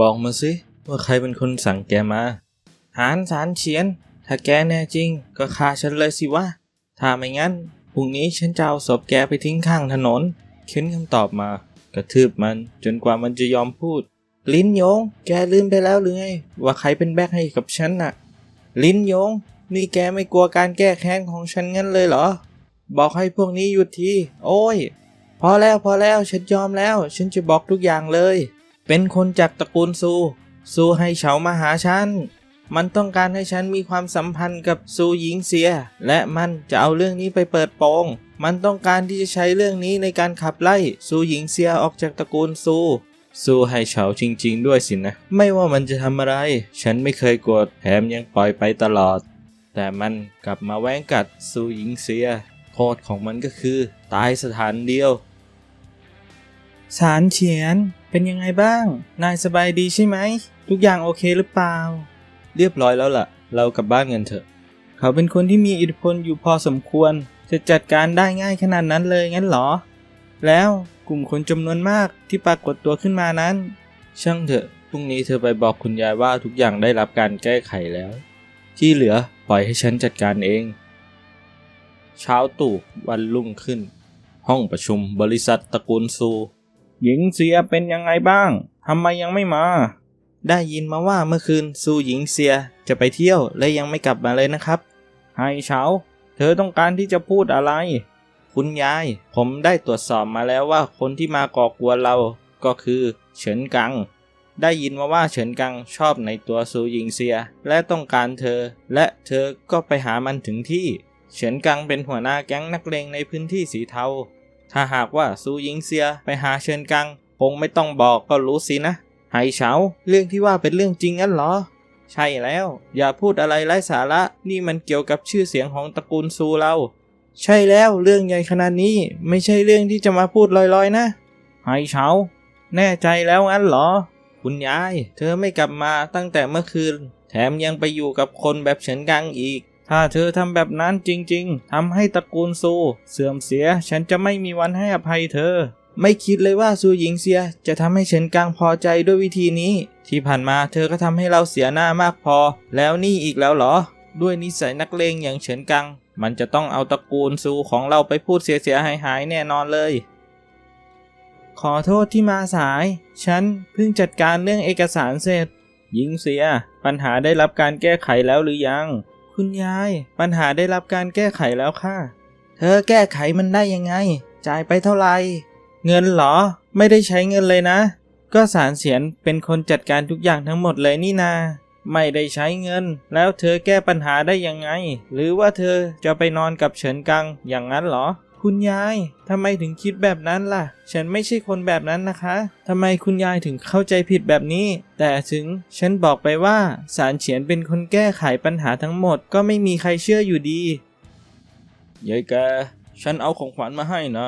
บอกมาสิว่าใครเป็นคนสั่งแกมา หานสารเฉียน ถ้าแกแน่จริงก็ฆ่าฉันเลยสิวะ ถ้าไม่งั้นพรุ่งนี้ฉันจะเอาศพแกไปทิ้งข้างถนนเค้นคำตอบมา กระทืบมันจนกว่ามันจะยอมพูด ลิ้นโยง แกลืมไปแล้วหรือไงว่าใครเป็นแบ็คให้กับฉันน่ะ ลิ้นโยง นี่แกไม่กลัวการแก้แค้นของฉันงั้นเลยเหรอ บอกให้พวกนี้หยุดที โอ้ย พอแล้วพอแล้วฉันยอมแล้ว ฉันจะบอกทุกอย่างเลย เป็นคนจากตระกูลซู ซูให้เฉามาหาฉัน มันต้องการให้ฉันมีความสัมพันธ์กับซูหญิงเสีย และมันจะเอาเรื่องนี้ไปเปิดโปง มันต้องการที่จะใช้เรื่องนี้ในการขับไล่ซูหญิงเสียออกจากตระกูลซูซูให้เฉาจริง ๆ ด้วยสินะ ไม่ว่ามันจะทำอะไร ฉันไม่เคยโกรธแถมยังปล่อยไปตลอด แต่มันกลับมาแว้งกัดซูหญิงเสีย โทษของมันก็คือ ตายสถานเดียว สารเฉียน เป็นยังไงบ้าง นายสบายดีใช่ไหม ทุกอย่างโอเคหรือเปล่า เรียบร้อยแล้วล่ะ เรากลับบ้านกันเถอะ เขาเป็นคนที่มีอิทธิพลอยู่พอสมควร จะจัดการได้ง่ายขนาดนั้นเลยงั้นเหรอ แล้วกลุ่มคนจำนวนมากที่ปรากฏตัวขึ้นมานั้น ช่างเถอะ พรุ่งนี้เธอไปบอกคุณยายว่าทุกอย่างได้รับการแก้ไขแล้ว ที่เหลือปล่อยให้ฉันจัดการเอง เช้าตรู่วันรุ่งขึ้น ห้องประชุมบริษัทตระกูลซู หญิงเสียเป็นยังไงบ้างทำไมยังไม่มา ได้ยินมาว่าเมื่อคืนซูหญิงเสียจะไปเที่ยวและยังไม่กลับมาเลยนะครับให้เฉาเธอต้องการที่จะพูดอะไร คุณยาย ผมได้ตรวจสอบมาแล้วว่าคนที่มาก่อกวนเราก็คือเฉินกัง ได้ยินมาว่าเฉินกังชอบในตัวซูหญิงเสีย และต้องการเธอ และเธอก็ไปหามันถึงที่ เฉินกังเป็นหัวหน้าแก๊งนักเลงในพื้นที่สีเทา ถ้าหากว่าซูหญิงเซียไปหาเชิญกังคงไม่ต้องบอกก็รู้สินะไห่เฉาเรื่องที่ว่าเป็นเรื่องจริงงั้นเหรอ ใช่แล้ว อย่าพูดอะไรไร้สาระนี่มันเกี่ยวกับชื่อเสียงของตระกูลซูเรา ใช่แล้วเรื่องใหญ่ขนาดนี้ไม่ใช่เรื่องที่จะมาพูดลอยๆนะไห่เฉาแน่ใจแล้วงั้นเหรอ คุณยาย เธอไม่กลับมาตั้งแต่เมื่อคืน แถมยังไปอยู่กับคนแบบเฉินกังอีก ถ้าเธอทำแบบนั้นจริงๆ ทำให้ตระกูลซู เสื่อมเสีย ฉันจะไม่มีวันให้อภัยเธอ ไม่คิดเลยว่าซูหญิงเสียจะทำให้เฉินกังพอใจด้วยวิธีนี้ ที่ผ่านมาเธอก็ทำให้เราเสียหน้ามากพอ แล้วนี่อีกแล้วเหรอ ด้วยนิสัยนักเลงอย่างเฉินกัง มันจะต้องเอาตระกูลซูของเราไปพูดเสียๆหายๆแน่นอนเลย ขอโทษที่มาสาย ฉันเพิ่งจัดการเรื่องเอกสารเสร็จ หญิงเสีย ปัญหาได้รับการแก้ไขแล้วหรือยัง คุณยาย ปัญหาได้รับการแก้ไขแล้วค่ะ เธอแก้ไขมันได้ยังไง จ่ายไปเท่าไหร่ เงินเหรอ ไม่ได้ใช้เงินเลยนะ ก็สารเสียนเป็นคนจัดการทุกอย่างทั้งหมดเลยนี่นา ไม่ได้ใช้เงิน แล้วเธอแก้ปัญหาได้ยังไง หรือว่าเธอจะไปนอนกับเฉินกังอย่างนั้นเหรอ คุณยายทำไมถึงคิดแบบนั้นล่ะ ฉันไม่ใช่คนแบบนั้นนะคะทำไมคุณยายถึงเข้าใจผิดแบบนี้ แต่ถึงฉันบอกไปว่าสารเฉียนเป็นคนแก้ไขปัญหาทั้งหมดก็ไม่มีใครเชื่ออยู่ดียายแก ฉันเอาของขวัญมาให้นะ